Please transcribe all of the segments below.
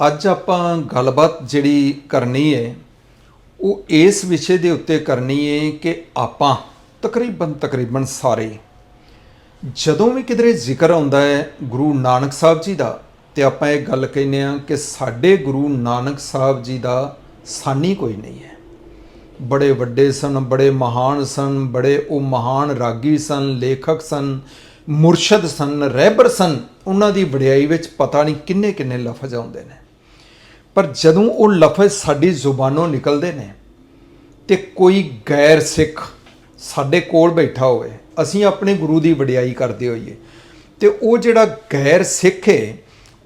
ਅੱਜ ਆਪਾਂ ਗੱਲਬਾਤ ਜਿਹੜੀ ਕਰਨੀ ਹੈ ਉਹ ਇਸ ਵਿਸ਼ੇ ਦੇ ਉੱਤੇ ਕਰਨੀ ਹੈ ਕਿ ਆਪਾਂ ਤਕਰੀਬਨ ਤਕਰੀਬਨ ਸਾਰੇ ਜਦੋਂ ਵੀ ਕਿਧਰੇ ਜ਼ਿਕਰ ਆਉਂਦਾ ਹੈ ਗੁਰੂ ਨਾਨਕ ਸਾਹਿਬ ਜੀ ਦਾ, ਤੇ ਆਪਾਂ ਇਹ ਗੱਲ ਕਹਿੰਦੇ ਆ ਕਿ ਸਾਡੇ ਗੁਰੂ ਨਾਨਕ ਸਾਹਿਬ ਜੀ ਦਾ ਸਾਨੀ ਕੋਈ ਨਹੀਂ ਹੈ। ਬੜੇ ਵੱਡੇ ਸਨ, ਬੜੇ ਮਹਾਨ ਸਨ, ਬੜੇ ਉਹ ਮਹਾਨ ਰਾਗੀ ਸਨ, ਲੇਖਕ ਸਨ, ਮੁਰਸ਼ਦ ਸਨ ਰਹਿਬਰ ਸਨ, ਉਹਨਾਂ ਦੀ ਵਡਿਆਈ ਵਿੱਚ ਪਤਾ ਨਹੀਂ ਕਿੰਨੇ ਕਿੰਨੇ ਲਫ਼ਜ਼ ਆਉਂਦੇ ਨੇ। ਪਰ ਜਦੋਂ ਉਹ ਲਫ਼ਜ਼ ਸਾਡੀ ਜ਼ੁਬਾਨੋਂ ਨਿਕਲਦੇ ਨੇ ਤੇ ਕੋਈ ਗੈਰ ਸਿੱਖ ਸਾਡੇ ਕੋਲ ਬੈਠਾ ਹੋਵੇ, ਅਸੀਂ ਆਪਣੇ ਗੁਰੂ ਦੀ ਵਡਿਆਈ ਕਰਦੇ ਹੋਈਏ, ਤੇ ਉਹ ਜਿਹੜਾ ਗੈਰ ਸਿੱਖ ਹੈ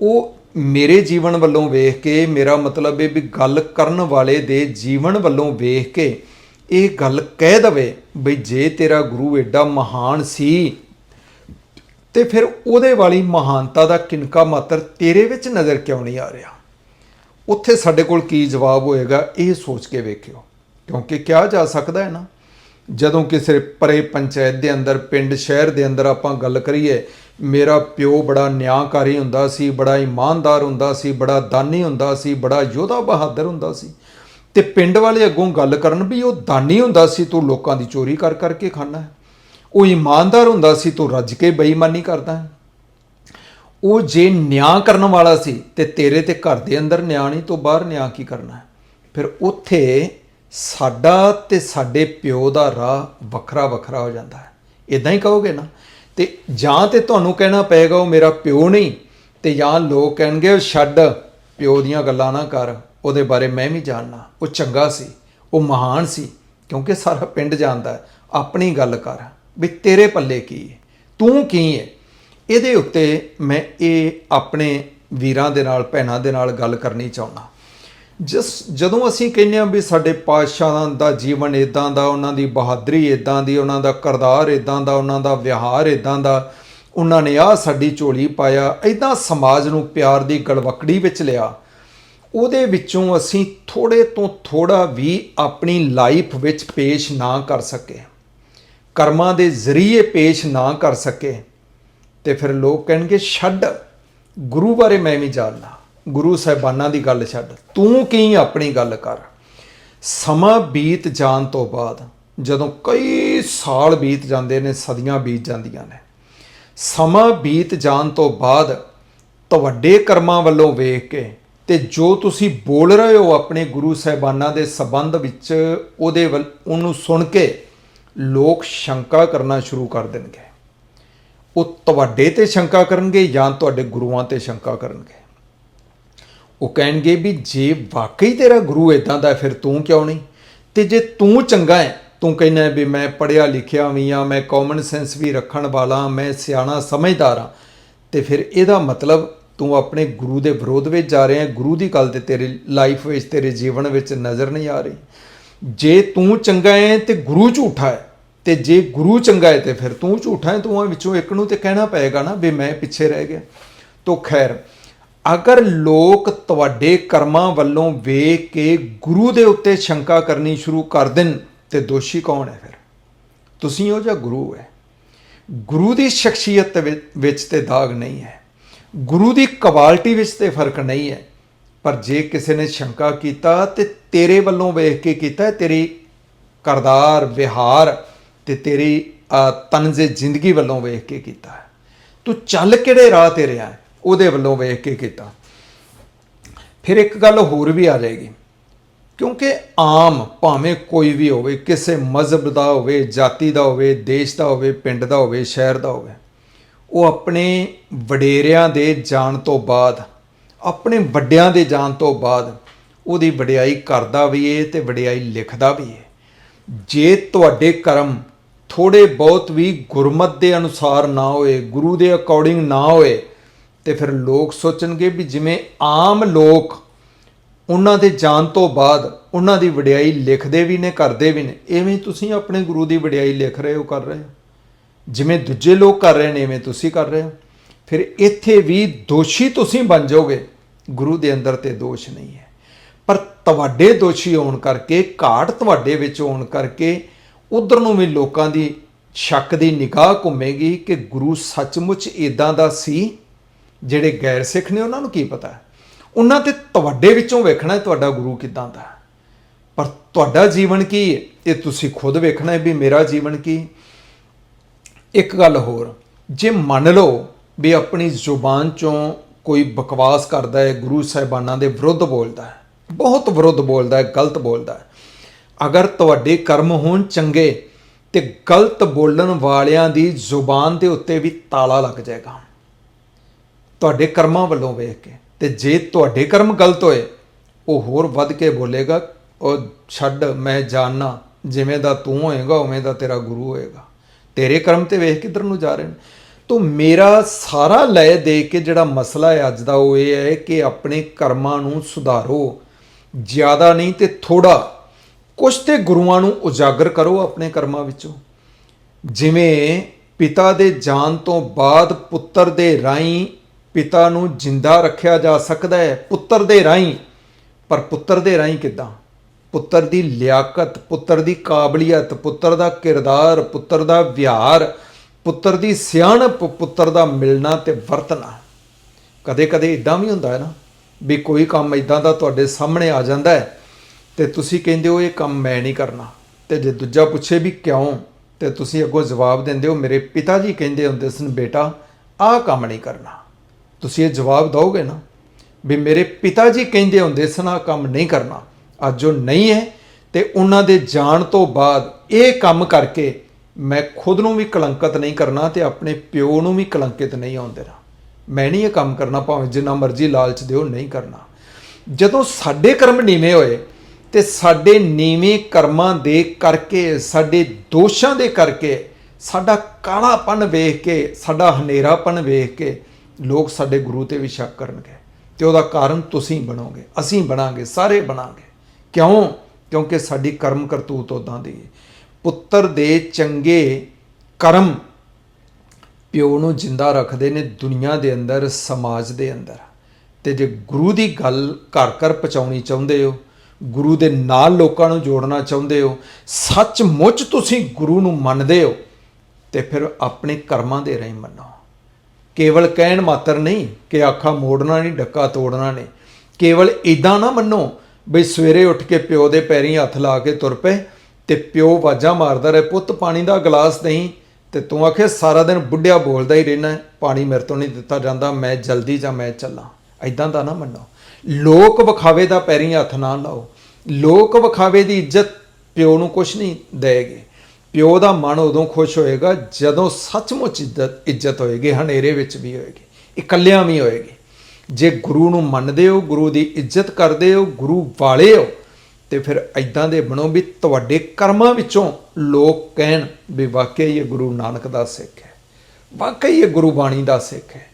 ਉਹ ਮੇਰੇ ਜੀਵਨ ਵੱਲੋਂ ਵੇਖ ਕੇ, ਮੇਰਾ ਮਤਲਬ ਹੈ ਵੀ ਗੱਲ ਕਰਨ ਵਾਲੇ ਦੇ ਜੀਵਨ ਵੱਲੋਂ ਵੇਖ ਕੇ ਇਹ ਗੱਲ ਕਹਿ ਦਵੇ ਬਈ ਜੇ ਤੇਰਾ ਗੁਰੂ ਐਡਾ ਮਹਾਨ ਸੀ, ਤੇ ਫਿਰ ਉਹਦੇ ਵਾਲੀ ਮਹਾਨਤਾ ਦਾ ਕਿਨਕਾ ਮਾਤਰ ਤੇਰੇ ਵਿੱਚ ਨਜ਼ਰ ਕਿਉਂ ਨਹੀਂ ਆ ਰਿਹਾ? ਉੱਥੇ ਸਾਡੇ ਕੋਲ ਕੀ ਜਵਾਬ ਹੋਏਗਾ, ਇਹ ਸੋਚ ਕੇ ਵੇਖਿਓ। ਕਿਉਂਕਿ ਕਿਹਾ ਜਾ ਸਕਦਾ ਹੈ ਨਾ, ਜਦੋਂ ਕਿਸੇ ਪਰੇ ਪੰਚਾਇਤ ਦੇ ਅੰਦਰ, ਪਿੰਡ, ਸ਼ਹਿਰ ਦੇ ਅੰਦਰ ਆਪਾਂ ਗੱਲ ਕਰੀਏ, ਮੇਰਾ ਪਿਓ ਬੜਾ ਨਿਆਂਕਾਰੀ ਹੁੰਦਾ ਸੀ, ਬੜਾ ਇਮਾਨਦਾਰ ਹੁੰਦਾ ਸੀ, ਬੜਾ ਦਾਨੀ ਹੁੰਦਾ ਸੀ, ਬੜਾ ਯੋਧਾ ਬਹਾਦਰ ਹੁੰਦਾ ਸੀ। ਤੇ ਪਿੰਡ ਵਾਲੇ ਅੱਗੋਂ ਗੱਲ ਕਰਨ ਵੀ ਉਹ ਦਾਨੀ ਹੁੰਦਾ ਸੀ, ਤੂੰ ਲੋਕਾਂ ਦੀ ਚੋਰੀ ਕਰ ਕਰਕੇ ਖਾਣਾ ਉਹ ਇਮਾਨਦਾਰ ਹੁੰਦਾ ਸੀ, ਤੂੰ ਰੱਜ ਕੇ ਬੇਈਮਾਨੀ ਕਰਦਾ ਹੈ। ਉਹ ਜੇ ਨਿਆਂ ਕਰਨ ਵਾਲਾ ਸੀ ਤੇ ਤੇਰੇ ਤੇ ਘਰ ਦੇ ਅੰਦਰ ਨਿਆਂ ਨਹੀਂ ਤੋਂ ਬਾਹਰ ਨਿਆਂ ਕੀ ਕਰਨਾ ਹੈ? ਫਿਰ ਉੱਥੇ ਸਾਡਾ ਤੇ ਸਾਡੇ ਪਿਓ ਦਾ ਰਾਹ ਵੱਖਰਾ ਵੱਖਰਾ ਹੋ ਜਾਂਦਾ ਹੈ। ਇਦਾਂ ਹੀ ਕਹੋਗੇ ਨਾ? ਤੇ ਜਾਂ ਤੇ ਤੁਹਾਨੂੰ ਕਹਿਣਾ ਪਏਗਾ ਉਹ ਮੇਰਾ ਪਿਓ ਨਹੀਂ ਤੇ ਜਾਂ ਲੋਕ ਕਹਿਣਗੇ, ਉਹ ਛੱਡ, ਪਿਓ ਦੀਆਂ ਗੱਲਾਂ ਨਾ ਕਰ, ਉਹਦੇ ਬਾਰੇ ਮੈਂ ਵੀ ਜਾਣਨਾ। ਉਹ ਚੰਗਾ ਸੀ, ਉਹ ਮਹਾਨ ਸੀ, ਕਿਉਂਕਿ ਸਾਰਾ ਪਿੰਡ ਜਾਣਦਾ ਆਪਣੀ ਗੱਲ ਕਰ ਵੀ ਤੇਰੇ ਪੱਲੇ ਕੀ ਹੈ? ਤੂੰ ਕੀ ਹੈ? ਇਹਦੇ ਉੱਤੇ ਮੈਂ ਇਹ ਆਪਣੇ ਵੀਰਾਂ ਦੇ ਨਾਲ, ਭੈਣਾਂ ਦੇ ਨਾਲ ਗੱਲ ਕਰਨੀ ਚਾਹੁੰਦਾ। ਜਿਸ, ਜਦੋਂ ਅਸੀਂ ਕਹਿੰਦੇ ਹਾਂ ਵੀ ਸਾਡੇ ਪਾਤਸ਼ਾਹਾਂ ਦਾ ਜੀਵਨ ਇਦਾਂ ਦਾ, ਉਹਨਾਂ ਦੀ ਬਹਾਦਰੀ ਇਦਾਂ ਦੀ, ਉਹਨਾਂ ਦਾ ਕਰਦਾਰ ਇਦਾਂ ਦਾ, ਉਹਨਾਂ ਦਾ ਵਿਹਾਰ ਇਦਾਂ ਦਾ, ਉਹਨਾਂ ਨੇ ਆਹ ਸਾਡੀ ਝੋਲੀ ਪਾਇਆ ਇਦਾਂ ਸਮਾਜ ਨੂੰ ਪਿਆਰ ਦੀ ਗਲਵਕੜੀ ਵਿੱਚ ਲਿਆ, ਉਹਦੇ ਵਿੱਚੋਂ ਅਸੀਂ ਥੋੜੇ ਤੋਂ ਥੋੜਾ ਵੀ ਆਪਣੀ ਲਾਈਫ ਵਿੱਚ ਪੇਸ਼ ਨਾ ਕਰ ਸਕੇ। ਕਰਮਾਂ ਦੇ ਜ਼ਰੀਏ ਪੇਸ਼ ਨਾ ਕਰ ਸਕੇ। ਤੇ ਫਿਰ ਲੋਕ ਕਹਿਣਗੇ, ਛੱਡ, ਗੁਰੂ ਬਾਰੇ ਮੈਂ ਵੀ ਜਾਣਦਾ। ਗੁਰੂ ਸਾਹਿਬਾਨਾਂ ਦੀ ਗੱਲ ਛੱਡ। ਤੂੰ ਕੀ ਆਪਣੀ ਗੱਲ ਕਰ? ਸਮਾਂ ਬੀਤ ਜਾਣ ਤੋਂ ਬਾਅਦ ਜਦੋਂ ਕਈ ਸਾਲ ਬੀਤ ਜਾਂਦੇ ਨੇ, ਸਦੀਆਂ ਬੀਤ ਜਾਂਦੀਆਂ ਨੇ, ਸਮਾਂ ਬੀਤ ਜਾਣ ਤੋਂ ਬਾਅਦ ਤੁਹਾਡੇ ਕਰਮਾਂ ਵੱਲੋਂ ਵੇਖ ਕੇ ਤੇ ਜੋ ਤੁਸੀਂ ਬੋਲ ਰਹੇ ਹੋ ਆਪਣੇ ਗੁਰੂ ਸਾਹਿਬਾਨਾਂ ਦੇ ਸਬੰਧ ਵਿੱਚ, ਉਹਦੇ ਵੱਲ ਉਹਨੂੰ ਸੁਣ ਕੇ ਲੋਕ ਸ਼ੰਕਾ ਕਰਨਾ ਸ਼ੁਰੂ ਕਰ ਦੇਣਗੇ। ਉਹ ਤੁਹਾਡੇ ਤੇ ਸ਼ੰਕਾ ਕਰਨਗੇ ਜਾਂ ਤੁਹਾਡੇ ਗੁਰੂਆਂ ਤੇ ਸ਼ੰਕਾ ਕਰਨਗੇ। ਉਹ ਕਹਿਣਗੇ ਵੀ ਜੇ ਵਾਕਈ ਤੇਰਾ ਗੁਰੂ ਇਦਾਂ ਦਾ ਫਿਰ ਤੂੰ ਕਿਉਂ ਨਹੀਂ? ਤੇ ਜੇ ਤੂੰ ਚੰਗਾ ਹੈ, ਤੂੰ ਕਹਿੰਦਾ ਵੀ ਮੈਂ ਪੜਿਆ ਲਿਖਿਆ ਵੀ ਆ ਮੈਂ ਕਾਮਨ ਸੈਂਸ ਵੀ ਰੱਖਣ ਵਾਲਾ ਮੈਂ ਸਿਆਣਾ ਸਮਝਦਾਰ ਹਾਂ, ਤੇ ਫਿਰ ਇਹਦਾ ਮਤਲਬ ਤੂੰ ਆਪਣੇ ਗੁਰੂ ਦੇ ਵਿਰੋਧ ਵਿੱਚ ਜਾ ਰਿਹਾ ਹੈ, ਗੁਰੂ ਦੀ ਗੱਲ ਤੇ ਤੇਰੇ ਲਾਈਫ ਵਿੱਚ, ਤੇਰੇ ਜੀਵਨ ਵਿੱਚ ਨਜ਼ਰ ਨਹੀਂ ਆ ਰਹੀ। ਜੇ ਤੂੰ ਚੰਗਾ ਹੈ ਤੇ ਗੁਰੂ ਝੂਠਾ ਹੈ ਤੇ ਜੇ ਗੁਰੂ ਚੰਗਾ ਹੈ ਤੇ ਫਿਰ ਤੂੰ ਝੂਠਾ ਹੈ, ਤੂੰ ਵਿੱਚੋਂ ਇੱਕ ਨੂੰ ਤੇ ਕਹਿਣਾ ਪਏਗਾ ਨਾ ਵੀ ਮੈਂ ਪਿੱਛੇ ਰਹਿ ਗਿਆ। ਤੋ ਖੈਰ, ਅਗਰ ਲੋਕ ਤੁਹਾਡੇ ਕਰਮਾਂ ਵੱਲੋਂ ਵੇਖ ਕੇ ਗੁਰੂ ਦੇ ਉੱਤੇ ਸ਼ੰਕਾ ਕਰਨੀ ਸ਼ੁਰੂ ਕਰ ਦੇਣ, ਤੇ ਦੋਸ਼ੀ ਕੌਣ ਹੈ ਫਿਰ? ਤੁਸੀਂ ਹੋ ਜਾਂ ਗੁਰੂ ਹੈ? ਗੁਰੂ ਦੀ ਸ਼ਖਸੀਅਤ ਵਿ- ਵਿੱਚ ਤੇ ਦਾਗ ਨਹੀਂ ਹੈ। ਗੁਰੂ ਦੀ ਕੁਆਲਿਟੀ ਵਿੱਚ ਤੇ ਫ਼ਰਕ ਨਹੀਂ ਹੈ। ਪਰ ਜੇ ਕਿਸੇ ਨੇ ਸ਼ੰਕਾ ਕੀਤਾ ਤੇ ਤੇਰੇ ਵੱਲੋਂ ਵੇਖ ਕੇ ਕੀਤਾ, ਤੇਰੀ ਕਰਦਾਰ, ਵਿਹਾਰ ਤੇ ਤੇਰੀ ਤਨਜ਼ੇ ਜ਼ਿੰਦਗੀ ਵੱਲੋਂ ਵੇਖ ਕੇ ਕੀਤਾ ਹੈ। ਤੂੰ ਚੱਲ ਕਿਹੜੇ ਰਾਹ ਤੇ ਰਿਹਾ ਉਹਦੇ ਵੱਲੋਂ ਵੇਖ ਕੇ ਕੀਤਾ। ਫਿਰ ਇੱਕ ਗੱਲ ਹੋਰ ਵੀ ਆ ਜਾਏਗੀ। ਕਿਉਂਕਿ ਆਮ ਭਾਵੇਂ ਕੋਈ ਵੀ ਹੋਵੇ, ਕਿਸੇ ਮਜ਼ਹਬ ਦਾ ਹੋਵੇ, ਜਾਤੀ ਦਾ ਹੋਵੇ, ਦੇਸ਼ ਦਾ ਹੋਵੇ, ਪਿੰਡ ਦਾ ਹੋਵੇ, ਸ਼ਹਿਰ ਦਾ ਹੋਵੇ, ਉਹ ਆਪਣੇ ਵਡੇਰਿਆਂ ਦੇ ਜਾਣ ਤੋਂ ਬਾਅਦ, ਆਪਣੇ ਵੱਡਿਆਂ ਦੇ ਜਾਣ ਤੋਂ ਬਾਅਦ ਉਹਦੀ ਵਡਿਆਈ ਕਰਦਾ ਵੀ ਏ ਤੇ ਵਡਿਆਈ ਲਿਖਦਾ ਵੀ ਏ। ਜੇ ਤੁਹਾਡੇ ਕਰਮ ਥੋੜੇ ਬਹੁਤ ਵੀ ਗੁਰਮਤ ਦੇ ਅਨੁਸਾਰ ਨਾ ਹੋਏ, ਗੁਰੂ ਦੇ ਅਕੋਰਡਿੰਗ ਨਾ ਹੋਏ, ਤੇ ਫਿਰ ਲੋਕ ਸੋਚਣਗੇ ਵੀ ਜਿਵੇਂ ਆਮ ਲੋਕ ਉਹਨਾਂ ਦੇ ਜਾਣ ਤੋਂ ਬਾਅਦ ਉਹਨਾਂ ਦੀ ਵਡਿਆਈ ਲਿਖਦੇ ਵੀ ਨੇ, ਕਰਦੇ ਵੀ ਨੇ। ਐਵੇਂ ਤੁਸੀਂ ਆਪਣੇ ਗੁਰੂ ਦੀ ਵਡਿਆਈ ਲਿਖ ਰਹੇ ਹੋ, ਕਰ ਰਹੇ ਹੋ? ਜਿਵੇਂ ਦੂਜੇ ਲੋਕ ਕਰ ਰਹੇ ਨੇ, ਐਵੇਂ ਤੁਸੀਂ ਕਰ ਰਹੇ ਹੋ? ਫਿਰ ਇੱਥੇ ਵੀ ਦੋਸ਼ੀ ਤੁਸੀਂ ਬਣ ਜਾਓਗੇ। ਗੁਰੂ ਦੇ ਅੰਦਰ ਤੇ ਦੋਸ਼ ਨਹੀਂ ਹੈ। ਪਰ ਤੁਹਾਡੇ ਦੋਸ਼ੀ ਹੋਣ ਕਰਕੇ, ਘਾਟ ਤੁਹਾਡੇ ਵਿੱਚ ਹੋਣ ਕਰਕੇ ਉਧਰ ਨੂੰ ਵੀ ਲੋਕਾਂ ਦੀ ਸ਼ੱਕ ਦੀ ਨਿਗਾਹ ਘੁੰਮੇਗੀ ਕਿ ਗੁਰੂ ਸੱਚਮੁੱਚ ਇਦਾਂ ਦਾ ਸੀ, ਜਿਹੜੇ ਗੈਰ ਸਿੱਖ ਨੇ ਉਹਨਾਂ ਨੂੰ ਕੀ ਪਤਾ ਉਹਨਾਂ ਤੇ ਤੁਹਾਡੇ ਵਿੱਚੋਂ ਵੇਖਣਾ ਹੈ ਤੁਹਾਡਾ ਗੁਰੂ ਕਿਦਾਂ ਦਾ ਪਰ ਤੁਹਾਡਾ ਜੀਵਨ ਕੀ ਹੈ? ਇਹ ਤੁਸੀਂ ਖੁਦ ਵੇਖਣਾ ਹੈ ਵੀ ਮੇਰਾ ਜੀਵਨ ਕੀ ਇੱਕ ਗੱਲ ਹੋਰ, ਜੇ ਮੰਨ ਲਓ ਵੀ ਆਪਣੀ ਜ਼ੁਬਾਨ ਚੋਂ ਕੋਈ ਬਕਵਾਸ ਕਰਦਾ ਹੈ, ਗੁਰੂ ਸਾਹਿਬਾਨਾਂ ਦੇ ਵਿਰੁੱਧ ਬੋਲਦਾ ਹੈ, ਬਹੁਤ ਵਿਰੁੱਧ ਬੋਲਦਾ ਹੈ, ਗਲਤ ਬੋਲਦਾ ਹੈ ਅਗਰ ਤੁਹਾਡੇ ਕਰਮ ਹੋਣ ਚੰਗੇ ਤੇ ਗਲਤ ਬੋਲਣ ਵਾਲਿਆਂ ਦੀ ਜ਼ੁਬਾਨ ਦੇ ਉੱਤੇ ਵੀ ਤਾਲਾ ਲੱਗ ਜਾਏਗਾ। ਤੁਹਾਡੇ ਕਰਮਾਂ ਵੱਲੋਂ ਵੇਖ ਕੇ ਤੇ ਜੇ ਤੁਹਾਡੇ ਕਰਮ ਗਲਤ ਹੋਏ, ਉਹ ਹੋਰ ਵੱਧ ਕੇ ਬੋਲੇਗਾ, ਉਹ ਛੱਡ, ਮੈਂ ਜਾਣਨਾ, ਜਿਵੇਂ ਦਾ ਤੂੰ ਹੋਏਗਾ, ਉਵੇਂ ਦਾ ਤੇਰਾ ਗੁਰੂ ਹੋਏਗਾ। ਤੇਰੇ ਕਰਮ ਤੇ ਵੇਖ ਕਿੱਧਰ ਨੂੰ ਜਾ ਰਹੇ ਨੇ। ਤੋ ਮੇਰਾ ਸਾਰਾ ਲੈ ਦੇ ਕੇ ਜਿਹੜਾ ਮਸਲਾ ਹੈ ਅੱਜ ਦਾ, ਉਹ ਇਹ ਹੈ ਕਿ ਆਪਣੇ ਕਰਮਾਂ ਨੂੰ ਸੁਧਾਰੋ। ਜ਼ਿਆਦਾ ਨਹੀਂ ਤੇ ਥੋੜਾ ਕੁਛ ਤੇ ਗੁਰੂਆਂ ਨੂੰ ਉਜਾਗਰ ਕਰੋ ਆਪਣੇ ਕਰਮਾਂ ਵਿੱਚੋਂ। ਜਿਵੇਂ ਪਿਤਾ ਦੇ ਜਾਣ ਤੋਂ ਬਾਅਦ ਪੁੱਤਰ ਦੇ ਰਾਹੀਂ ਪਿਤਾ ਨੂੰ ਜਿੰਦਾ ਰੱਖਿਆ ਜਾ ਸਕਦਾ ਹੈ, ਪੁੱਤਰ ਦੇ ਰਾਹੀਂ। ਪਰ ਪੁੱਤਰ ਦੇ ਰਾਹੀਂ ਕਿੱਦਾਂ? ਪੁੱਤਰ ਦੀ ਲਿਆਕਤ, ਪੁੱਤਰ ਦੀ ਕਾਬਲੀਅਤ, ਪੁੱਤਰ ਦਾ ਕਿਰਦਾਰ, ਪੁੱਤਰ ਦਾ ਵਿਹਾਰ, ਪੁੱਤਰ ਦੀ ਸਿਆਣਪ, ਪੁੱਤਰ ਦਾ ਮਿਲਣਾ ਤੇ ਵਰਤਣਾ। ਕਦੇ ਕਦੇ ਇਦਾਂ ਵੀ ਹੁੰਦਾ ਹੈ ਨਾ, ਵੀ ਕੋਈ ਕੰਮ ਇਦਾਂ ਦਾ ਤੁਹਾਡੇ ਸਾਹਮਣੇ ਆ ਜਾਂਦਾ ਹੈ ਤੇ ਤੁਸੀਂ ਕਹਿੰਦੇ ਹੋ ਇਹ ਕੰਮ ਮੈਂ ਨਹੀਂ ਕਰਨਾ। ਤੇ ਜੇ ਦੂਜਾ ਪੁੱਛੇ ਵੀ ਕਿਉਂ, ਤੇ ਤੁਸੀਂ ਅੱਗੋਂ ਜਵਾਬ ਦਿੰਦੇ ਹੋ, ਮੇਰੇ ਪਿਤਾ ਜੀ ਕਹਿੰਦੇ ਹੁੰਦੇ ਸਨ, ਬੇਟਾ, ਆਹ ਕੰਮ ਨਹੀਂ ਕਰਨਾ। ਤੁਸੀਂ ਇਹ ਜਵਾਬ ਦਿਓਗੇ ਨਾ ਵੀ ਮੇਰੇ ਪਿਤਾ ਜੀ ਕਹਿੰਦੇ ਹੁੰਦੇ ਸਨ, ਆਹ ਕੰਮ ਨਹੀਂ ਕਰਨਾ। ਅੱਜ ਉਹ ਨਹੀਂ ਹੈ ਤੇ ਉਹਨਾਂ ਦੇ ਜਾਣ ਤੋਂ ਬਾਅਦ ਇਹ ਕੰਮ ਕਰਕੇ ਮੈਂ ਖੁਦ ਨੂੰ ਵੀ ਕਲੰਕਿਤ ਨਹੀਂ ਕਰਨਾ ਤੇ ਆਪਣੇ ਪਿਓ ਨੂੰ ਵੀ ਕਲੰਕਿਤ ਨਹੀਂ ਆਉਣ ਦੇਣਾ। ਮੈਂ ਨਹੀਂ ਇਹ ਕੰਮ ਕਰਨਾ, ਭਾਵੇਂ ਜਿੰਨਾ ਮਰਜ਼ੀ ਲਾਲਚ ਦਿਓ, ਨਹੀਂ ਕਰਨਾ। ਜਦੋਂ ਸਾਡੇ ਕਰਮ ਨੀਵੇਂ ਹੋਏ ਤੇ ਸਾਡੇ ਨੀਵੇਂ ਕਰਮਾਂ ਦੇ ਕਰਕੇ, ਸਾਡੇ ਦੋਸ਼ਾਂ ਦੇ ਕਰਕੇ, ਸਾਡਾ ਕਾਲਾਪਨ ਵੇਖ ਕੇ, ਸਾਡਾ ਹਨੇਰਾਪਨ ਵੇਖ ਕੇ ਲੋਕ ਸਾਡੇ ਗੁਰੂ ਤੇ ਵੀ ਸ਼ੱਕ ਕਰਨਗੇ ਤੇ ਉਹਦਾ ਕਾਰਨ ਤੁਸੀਂ ਬਣੋਗੇ, ਅਸੀਂ ਬਣਾਂਗੇ, ਸਾਰੇ ਬਣਾਂਗੇ। ਕਿਉਂ? ਕਿਉਂਕਿ ਸਾਡੀ ਕਰਮ ਕਰਤੂਤ ਉਦਾਂ ਦੀ ਹੈ। ਪੁੱਤਰ ਦੇ ਚੰਗੇ ਕਰਮ ਪਿਓ ਨੂੰ ਜਿੰਦਾ ਰੱਖਦੇ ਨੇ ਦੁਨੀਆ ਦੇ ਅੰਦਰ, ਸਮਾਜ ਦੇ ਅੰਦਰ। ਤੇ ਜੇ ਗੁਰੂ ਦੀ ਗੱਲ ਘਰ ਘਰ ਪਹੁੰਚਾਉਣੀ ਚਾਹੁੰਦੇ ਹੋ ਗੁਰੂ ਦੇ ਨਾਲ ਲੋਕਾਂ ਨੂੰ ਜੋੜਨਾ ਚਾਹੁੰਦੇ ਹੋ, ਸੱਚਮੁੱਚ ਤੁਸੀਂ ਗੁਰੂ ਨੂੰ ਮੰਨਦੇ ਹੋ, ਤੇ ਫਿਰ ਆਪਣੇ ਕਰਮਾਂ ਦੇ ਰਾਹੀਂ ਮੰਨੋ। ਕੇਵਲ ਕਹਿਣ ਮਾਤਰ ਨਹੀਂ ਕਿ ਆਖਾ ਮੋੜਨਾ ਨਹੀਂ, ਡੱਕਾ ਤੋੜਨਾ ਨਹੀਂ। ਕੇਵਲ ਇਦਾਂ ਨਾ ਮੰਨੋ ਬਈ ਸਵੇਰੇ ਉੱਠ ਕੇ ਪਿਓ ਦੇ ਪੈਰੀਂ ਹੱਥ ਲਾ ਕੇ ਤੁਰ ਪਏ ਤੇ ਪਿਓ ਵਾਜਾਂ ਮਾਰਦਾ ਰਹੇ, ਪੁੱਤ, ਪਾਣੀ ਦਾ ਗਲਾਸ ਨਹੀਂ ਤੇ ਤੂੰ ਆਖੇ, ਸਾਰਾ ਦਿਨ ਬੁੱਢਿਆ ਬੋਲਦਾ ਹੀ ਰਹਿਣਾ, ਪਾਣੀ ਮੇਰੇ ਤੋਂ ਨਹੀਂ ਦਿੱਤਾ ਜਾਂਦਾ, ਮੈਂ ਜਲਦੀ ਜਾਂ ਮੈਂ ਚੱਲਾਂ। ਐਦਾਂ ਦਾ ਨਾ ਮੰਨੋ। ਲੋਕ ਵਿਖਾਵੇ ਦਾ ਪੈਰੀ ਹੱਥ ਨਾ ਲਾਓ। ਲੋਕ ਵਿਖਾਵੇ ਦੀ ਇੱਜ਼ਤ ਪਿਓ ਨੂੰ ਕੁਝ ਨਹੀਂ ਦੇਗੇ। ਪਿਓ ਦਾ ਮਨ ਉਦੋਂ ਖੁਸ਼ ਹੋਏਗਾ ਜਦੋਂ ਸੱਚਮੁੱਚ ਇੱਜ਼ਤ ਇੱਜ਼ਤ ਹੋਏਗੀ, ਹਨੇਰੇ ਵਿੱਚ ਵੀ ਹੋਏਗੀ, ਇਕੱਲਿਆਂ ਵੀ ਹੋਏਗੀ। ਜੇ ਗੁਰੂ ਨੂੰ ਮੰਨਦੇ ਹੋ, ਗੁਰੂ ਦੀ ਇੱਜ਼ਤ ਕਰਦੇ ਹੋ, ਗੁਰੂ ਵਾਲੇ ਹੋ, ਤੇ ਫਿਰ ਐਦਾਂ ਦੇ ਬਣੋ ਵੀ ਤੁਹਾਡੇ ਕਰਮਾਂ ਵਿੱਚੋਂ ਲੋਕ ਕਹਿਣ ਵੀ ਵਾਕਈ ਇਹ ਗੁਰੂ ਨਾਨਕ ਦਾ ਸਿੱਖ ਹੈ। ਵਾਕਈ ਇਹ ਗੁਰੂ ਬਾਣੀ ਦਾ ਸਿੱਖ ਹੈ।